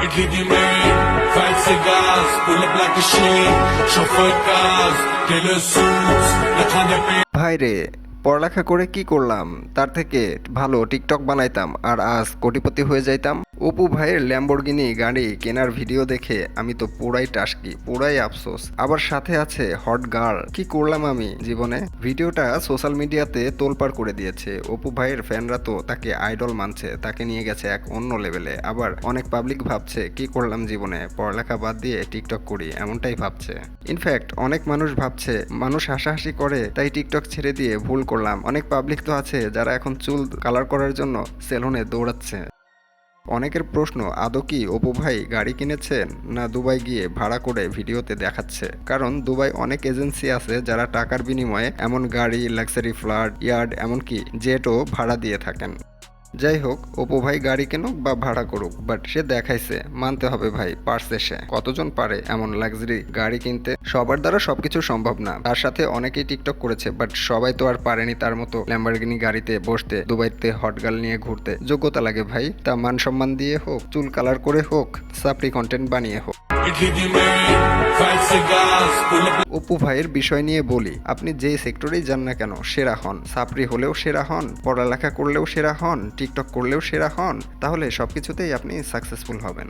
Idli di main, five cigars, pull up like a shit, chauffeur cars, killer suits, la grande paix. ভাই পড়ালেখা করে কি করলাম তার থেকে ভালো টিকটক বানাইতাম আর আজ কোটিপতি হয়ে যাইতাম অপু ভাইয়ের ল্যাম্বরগিনি গাড়ি কেনার ভিডিও দেখে আমি তো পুরাই টাসকি, পুরাই আফসোস। আবার সাথে আছে হট গার্ল কি করলাম আমি জীবনে? ভিডিওটা সোশ্যাল মিডিয়াতে তোলপাড় করে দিয়েছে। অপু ভাইয়ের ফ্যানরা তো তাকে আইডল মানছে, তাকে নিয়ে গেছে এক অন্য লেভেলে আবার অনেক পাবলিক ভাবছে, কি করলাম জীবনে? পড়ালেখা বাদ দিয়ে টিকটক করি, এমনটাই ভাবছে। ইনফ্যাক্ট অনেক মানুষ ভাবছে, মানুষ হাসাহাসি করে, তাই টিকটক ছেড়ে দিয়ে ভুল করলাম। অনেক পাবলিক তো আছে যারা এখন চুল কালার করার জন্য সেলুনে দৌড়াচ্ছে। অনেকের প্রশ্ন, আদৌ কি অপু ভাই গাড়ি কিনেছেন না দুবাই গিয়ে ভাড়া করে ভিডিওতে দেখাচ্ছে? কারণ দুবাই অনেক এজেন্সি আছে যারা টাকার বিনিময়ে এমন গাড়ি লাক্সারি ফ্ল্যাট ইয়ার্ড এমনকি জেটও ভাড়া দিয়ে থাকেন। যাই হোক, অপু ভাই গাড়ি কেনুক বা ভাড়া করুক বাট সে দেখাইছে, মানতে হবে ভাই, পারছে সে। কতজন পারে এমন লাক্সারি গাড়ি কিনতে? সবার দ্বারা সবকিছু সম্ভব না। তার সাথে অনেকেই টিকটক করেছে বাট সবাই তো আর পারেনি তার মতো ল্যাম্বারগিনি গাড়িতে বসতে, দুবাইতে হটগাল নিয়ে ঘুরতে। যোগ্যতা লাগে ভাই, তা মান সম্মান দিয়ে হোক, চুল কালার করে হোক সাপড়ি কন্টেন্ট বানিয়ে হোক। অপু ভাইয়ের বিষয় নিয়ে বলি। আপনি যে সেক্টরেই যান না কেন, সেরা হন। সাপড়ি হলেও সেরা হন, পড়ালেখা করলেও সেরা হন, টিকটক করলেও সেরা হন, তাহলে সবকিছুতেই আপনি সাকসেসফুল হবেন।